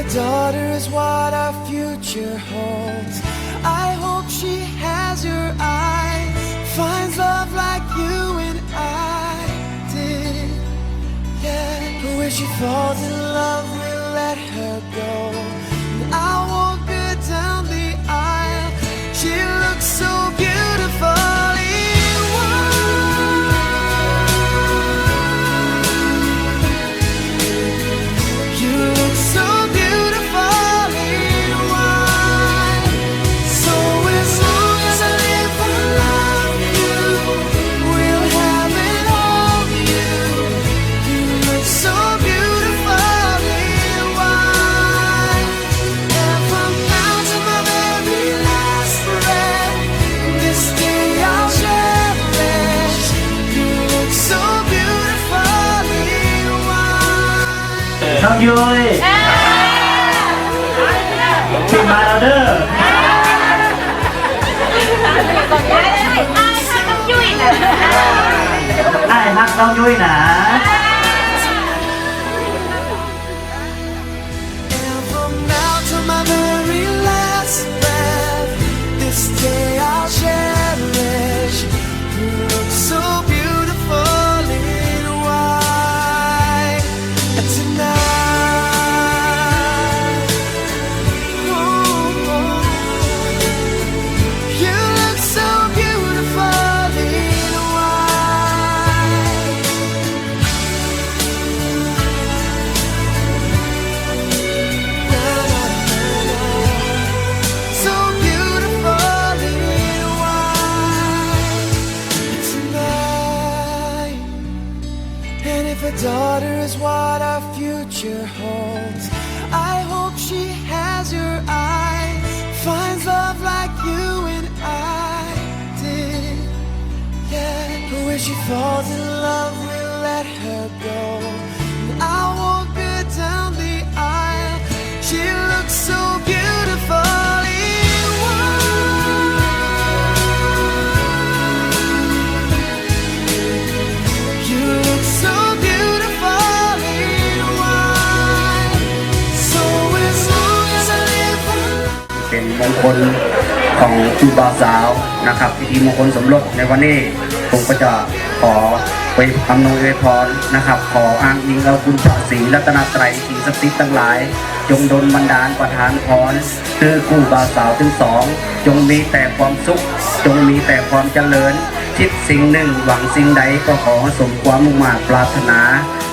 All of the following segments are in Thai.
a daughter is what our future holds. I hope she has your eyes, finds love like you and I did. Yeah, but when she falls in love, we'll let her go. องยุ้ยขึ้นมาแล้วเด้อไอ้ฮักน้องยุ้ยนะ she falls in love, we'll let her go. And I walk her down the aisle. She looks so beautiful เป็นมงคลของคู่บ่าสาวนะครับพิธีมงคลสมรสในวันนี้ ผมก็จะขอไปอำนวยอวยพรนะครับ ขออ้างอิงเอาคุณพระศรีรัตนตรัยสิ่งศักดิ์สิทธิ์ทั้งหลาย จงดลบันดาลประทานพรคือคู่บ่าวสาวทั้งสอง จงมีแต่ความสุข จงมีแต่ความเจริญ คิดสิ่งหนึ่งหวังสิ่งใดก็ขอสมความมุ่งมา่ปรารถนา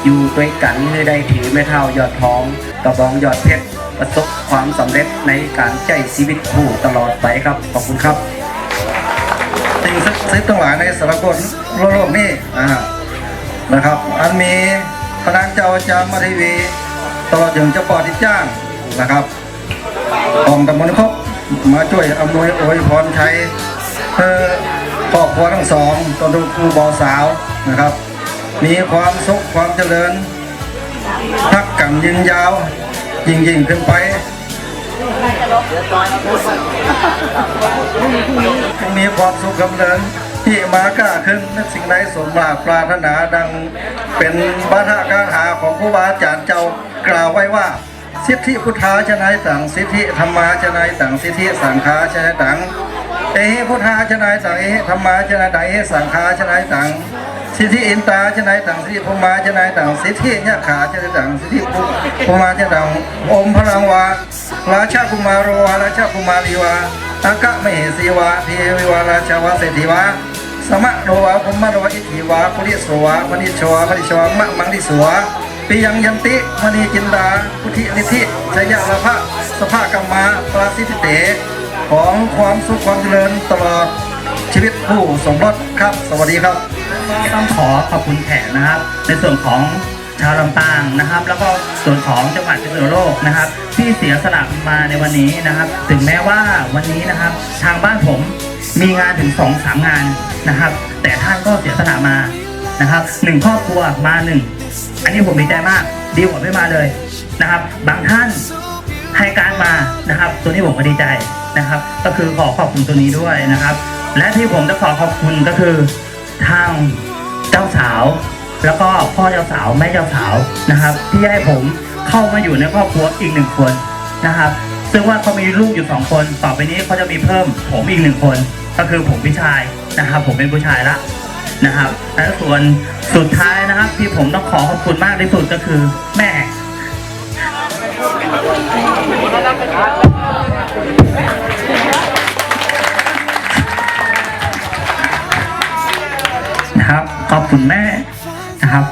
อยู่ด้วยกันให้ได้ถือไม่เท่ายอดทองกระบองยอดเพชรประสบความสำเร็จในการใช้ชีวิตคู่ตลอดไปครับขอบคุณครับ สิ่งศักดิ์สิทธิ์ทั้งหลายในสารกลโลกนี้นะฮะนะครับ อันมีพระนางเจ้าอาจารย์มาทีวีตลอดถึงเจ้าปอดิจ้างนะครับองตำบลครบมาช่วยอำนวยอวยพรชัยเพื่อครอบครัวทั้งสองตอนดูครูบอสาวนะครับ มีความสุขความเจริญทักกันยืนยาว ยิ่งยิ่งขึ้นไป มีความสุขกำเนิดที่มาก้าขึ้นนึกสิ่งใดสมมาปรารถนาดังเป็นบาทากาหาของครูบาอาจารย์เจ้ากล่าวไว้ว่า สิทธิพุทธาชนายต่างสิทธิธรรมาชนายต่างสิทธิสังฆาชนายต่างเอหิพุทธาชนายต่างเอหิธรรมาชนายต่างเอหิสังฆาชนายต่าง สิทธิอินตาชนายต่างสิทธิภูมาชนายต่างสิทธิยะขาชนายต่างสิทธิภูภูมาชนายต่างอมพลังวาราชากุมารโรวาราชากุมารีวาอากะมเหสีวะเทวิวาราชาวะเศรษฐีวะสมะโรวะภมะโรวะอิทธิวะปุริสวะปณิชวะปณิชวะมะมังดิสวะปิยังยันติมณีจินดาพุทธินิธิชยะละภะสภากรรมาปราสิทธิเตของความสุขความเจริญตลอดชีวิตผู้สมรสครับ สวัสดีครับ ก็ต้องขอขอบคุณแขกนะครับ ในส่วนของชาวลำปางนะครับ แล้วก็ส่วนของจังหวัดพิษณุโลกนะครับ ที่เสียสละมาในวันนี้นะครับ ถึงแม้ว่าวันนี้นะครับ ทางบ้านผมมีงานถึงสองสามงานนะครับ แต่ท่านก็เสียสละมานะครับหนึ่งครอบครัวมาหนึ่งอันนี้ผมดีใจมากดีกว่าไม่มาเลยนะครับ บางท่านให้การมานะครับ ตัวนี้ผมก็ดีใจนะครับ ก็คือขอขอบคุณตัวนี้ด้วยนะครับ และที่ผมจะขอขอบคุณก็คือ ทางเจ้าสาว แล้วก็พ่อเจ้าสาวแม่เจ้าสาวนะครับ ที่ให้ผมเข้ามาอยู่ในครอบครัวอีกหนึ่งคนนะครับ ซึ่งว่าเขามีลูกอยู่สองคน ต่อไปนี้เขาจะมีเพิ่มผมอีกหนึ่งคน ก็คือผมพี่ชายนะครับ ผมเป็นผู้ชายละนะครับและส่วนสุดท้ายนะครับ ที่ผมต้องขอขอบคุณมากที่สุดก็คือแม่ นะครับ ขอบคุณแม่นะครับ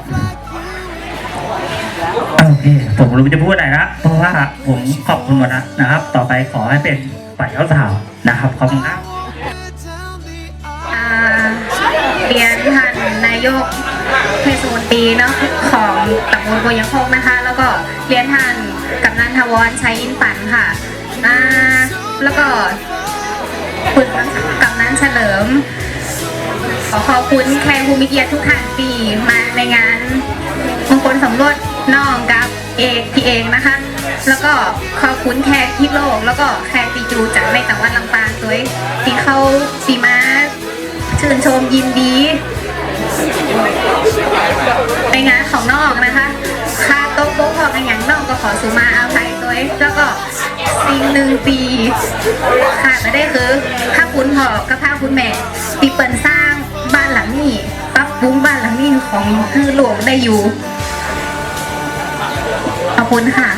โอเคผมรู้จะพูดอะไรละเพราะว่าผมขอบคุณหมดแล้วนะครับ ต่อไปขอให้เป็นฝ่ายเจ้าสาวนะครับขอบคุณครับเรียนท่านนายกเทศมนตรีเนาะของตำบลโพยังคกนะคะ แล้วก็เรียนท่านกำนันทวรชัยอินปันค่ะแล้วก็คุณกำนันเฉลิม ขอขอบคุณแขกผู้มีเกียรติทุกท่านที่มาในงานมงคลสมรสน้องกับเอกพี่เองนะคะ แล้วก็ขอบคุณแขกที่โลก แล้วก็แขกตีจูจากในจังหวัดลำปางด้วยที่เขาสีมาชื่นชมยินดี ในงานของนองนะคะค่าโต๊ะโต๊ะของอย่างน้องก็ขอสุมาอาภัยด้วยแล้วก็ สิ่งหนึ่งปีค่ะไม่ได้คือถ้าคุณพ่อกับถ้าคุณแม่ที่เปิลสร้างบ้านหลังนี้ปรับปรุงบ้านหลังนี้ของคือหลวงได้อยู่ขอบคุณค่ะ